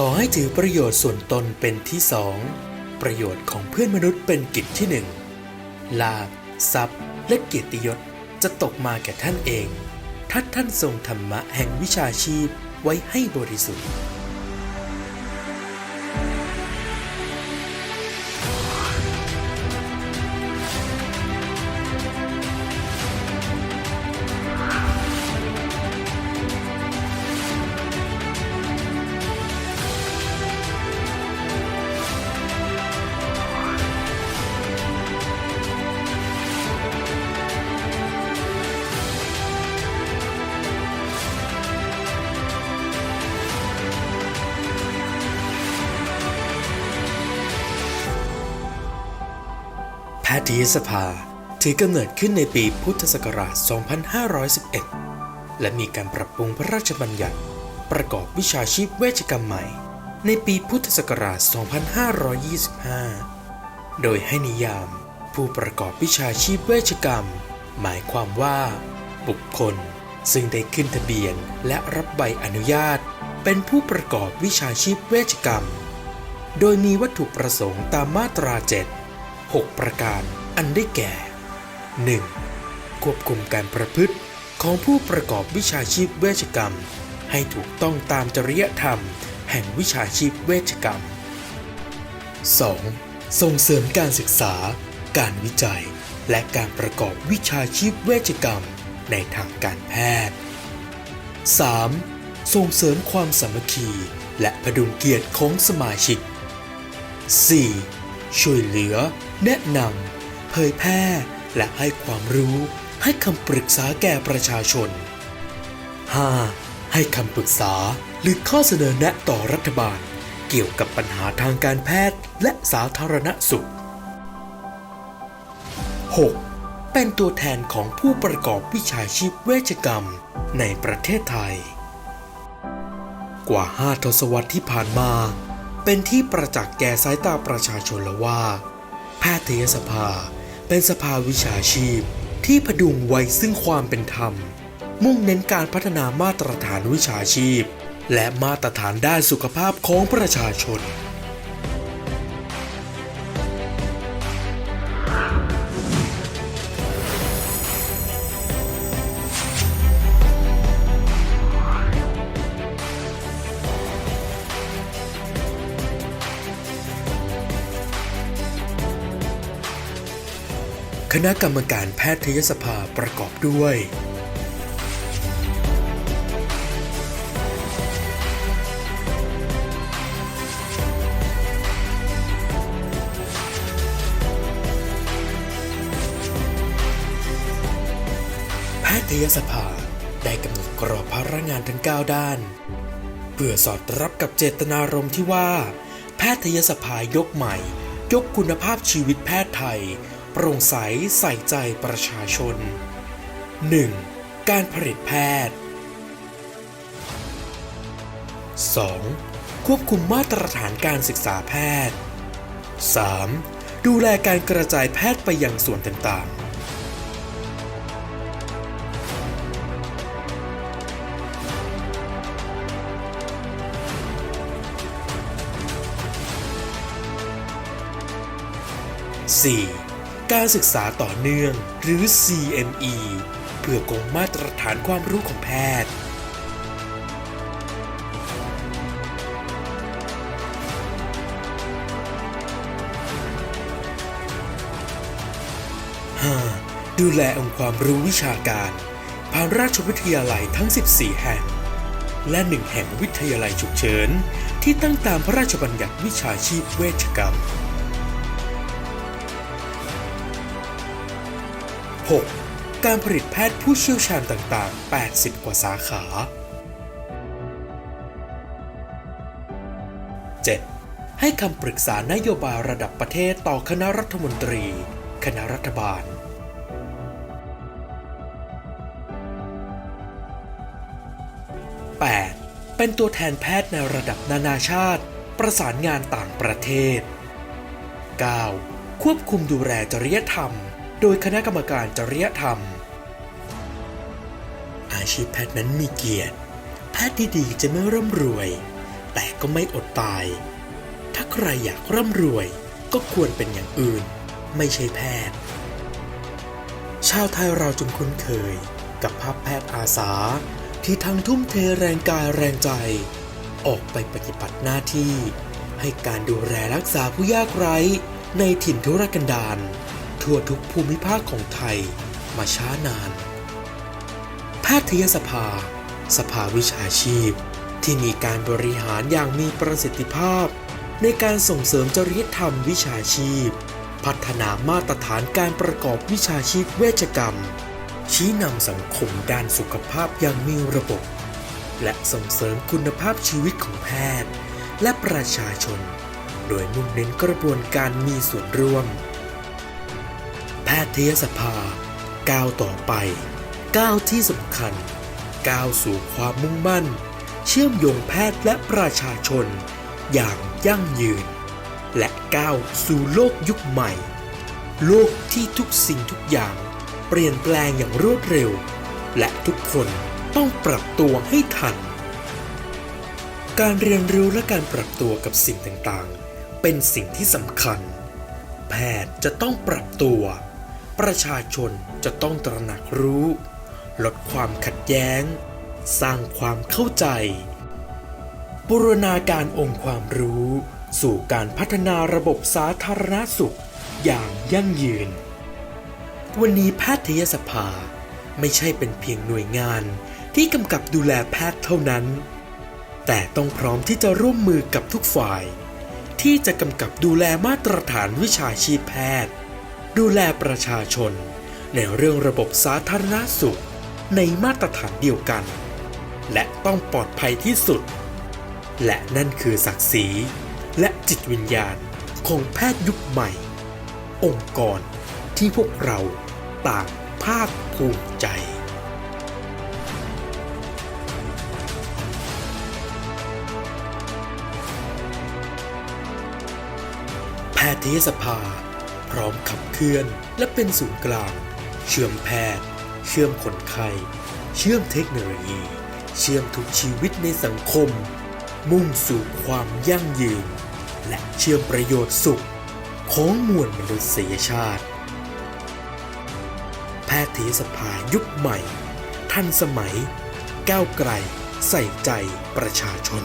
ขอให้ถือประโยชน์ส่วนตนเป็นที่สอง ประโยชน์ของเพื่อนมนุษย์เป็นกิจที่หนึ่ง ลาภทรัพย์และเกียรติยศจะตกมาแก่ท่านเอง ถ้าท่านทรงธรรมะแห่งวิชาชีพไว้ให้บริสุทธิ์ ทยสภาถือกำเนิดขึ้นในปีพุทธศักราช 2511 และมีการปรับปรุงพระราชบัญญัติ ประกอบวิชาชีพเวชกรรมใหม่ ในปีพุทธศักราช 2525 โดยให้นิยาม ผู้ประกอบวิชาชีพเวชกรรม หมายความว่า บุคคลซึ่งได้ขึ้นทะเบียนและรับใบอนุญาต เป็นผู้ประกอบวิชาชีพเวชกรรม โดยมีวัตถุประสงค์ตามมาตรา 7 6 ประการ อันได้แก่ 1. ควบคุมการประพฤติของผู้ประกอบวิชาชีพเวชกรรม ให้ถูกต้องตามจริยธรรม แห่งวิชาชีพเวชกรรม 2. ส่งเสริมการศึกษา การวิจัย และการประกอบวิชาชีพเวชกรรม ในทางการแพทย์ 3. ส่งเสริมความสามัคคีและพดุงเกียรติของสมาชิก 4. ช่วยเหลือ แนะนำเผยแพร่และให้ความรู้ให้คำปรึกษาแก่ประชาชน 5. ให้คำปรึกษาหรือข้อเสนอแนะต่อรัฐบาล เกี่ยวกับปัญหาทางการแพทย์และสาธารณสุข 6. เป็นตัวแทนของผู้ประกอบวิชาชีพเวชกรรมในประเทศไทย กว่า 5 ทศวรรษที่ผ่านมา เป็นที่ประจักษ์แก่สายตาประชาชนแล้วว่า ทยสภา เป็นสภาวิชาชีพ ที่พดุงไว้ซึ่งความเป็นธรรม มุ่งเน้นการพัฒนามาตรฐานวิชาชีพ และมาตรฐานด้านสุขภาพของประชาชน คณะกรรมการแพทยสภาประกอบด้วย แพทยสภาได้กำหนดกรอบภาระงานทั้ง 9 ด้าน เพื่อสอดรับกับเจตนารมณ์ที่ว่า แพทยสภายกใหม่ ยกคุณภาพชีวิตแพทย์ไทย ปร่งใสใส่ใจประชาชน 1. การผลิตแพทย์ 2. ควบคุมมาตรฐานการศึกษาแพทย์ 3. ดูแลการกระจายแพทย์ไปยังส่วนต่างๆ 4. การศึกษาต่อเนื่อง หรือ CME เพื่อคงมาตรฐานความรู้ของแพทย์ 5. ดูแลองค์ความรู้วิชาการผ่านราชวิทยาลัยทั้ง 14 แห่ง และหนึ่งแห่งวิทยาลัยฉุกเฉิน ที่ตั้งตามพระราชบัญญัติวิชาชีพเวชกรรม 6. การผลิตแพทย์ผู้เชี่ยวชาญต่างๆ 80 กว่าสาขา 7. ให้คำปรึกษานโยบายระดับประเทศต่อคณะรัฐมนตรี คณะรัฐบาล 8. เป็นตัวแทนแพทย์ในระดับนานาชาติ ประสานงานต่างประเทศ 9. ควบคุมดูแลจริยธรรม โดยคณะกรรมการจริยธรรม อาชีพแพทย์นั้นมีเกียรติ แพทย์ที่ดีจะไม่ร่ำรวย แต่ก็ไม่อดตาย ถ้าใครอยากร่ำรวยก็ควรเป็นอย่างอื่น ไม่ใช่แพทย์ ชาวไทยเราจงคุ้นเคยกับภาพแพทย์อาสาที่ทั้งทุ่มเทแรงกายแรงใจ ออกไปปฏิบัติหน้าที่ ให้การดูแลรักษาผู้ยากไร้ในถิ่นทุรกันดาร ทั่วทุกภูมิภาคของไทยมาช้านาน แพทยสภา สภาวิชาชีพ ที่มีการบริหารอย่างมีประสิทธิภาพ ในการส่งเสริมจริยธรรมวิชาชีพ พัฒนามาตรฐานการประกอบวิชาชีพเวชกรรม ชี้นำสังคมด้านสุขภาพอย่างมีระบบ และส่งเสริมคุณภาพชีวิตของแพทย์ และประชาชน โดยมุ่งเน้นกระบวนการมีส่วนร่วม ทยสภาก้าวต่อไปก้าวที่สำคัญก้าวสู่ความมุ่งมั่น เชื่อมโยงแพทย์และประชาชน อย่างยั่งยืน และก้าวสู่โลกยุคใหม่ โลกที่ทุกสิ่งทุกอย่าง เปลี่ยนแปลงอย่างรวดเร็ว และทุกคนต้องปรับตัวให้ทัน การเรียนรู้และการปรับตัวกับสิ่งต่างๆ เป็นสิ่งที่สำคัญ แพทย์จะต้องปรับตัว ประชาชนจะต้องตระหนักรู้ ลดความขัดแย้ง สร้างความเข้าใจ บูรณาการองค์ความรู้ สู่การพัฒนาระบบสาธารณสุขอย่างยั่งยืน วันนี้แพทยสภาไม่ใช่เป็นเพียงหน่วยงานที่กำกับดูแลแพทย์เท่านั้น แต่ต้องพร้อมที่จะร่วมมือกับทุกฝ่าย ที่จะกำกับดูแลมาตรฐานวิชาชีพแพทย์ ดูแลประชาชน ในเรื่องระบบสาธารณสุขในมาตรฐานเดียวกัน และต้องปลอดภัยที่สุด และนั่นคือศักดิ์ศรีและจิตวิญญาณของแพทย์ยุคใหม่ องค์กรที่พวกเราต่างภาคภูมิใจแพทยสภา ร้อมขับเคลื่อน และเป็นศูนย์กลาง เชื่อมแพทย์ เชื่อมคนไข้เชื่อมเทคโนโลยี เชื่อมทุกชีวิตในสังคม มุ่งสู่ความยั่งยืน และเชื่อมประโยชน์สุขของมวลมนุษยชาติ แพทยสภายุคใหม่ ทันสมัย ก้าวไกล ใส่ใจประชาชน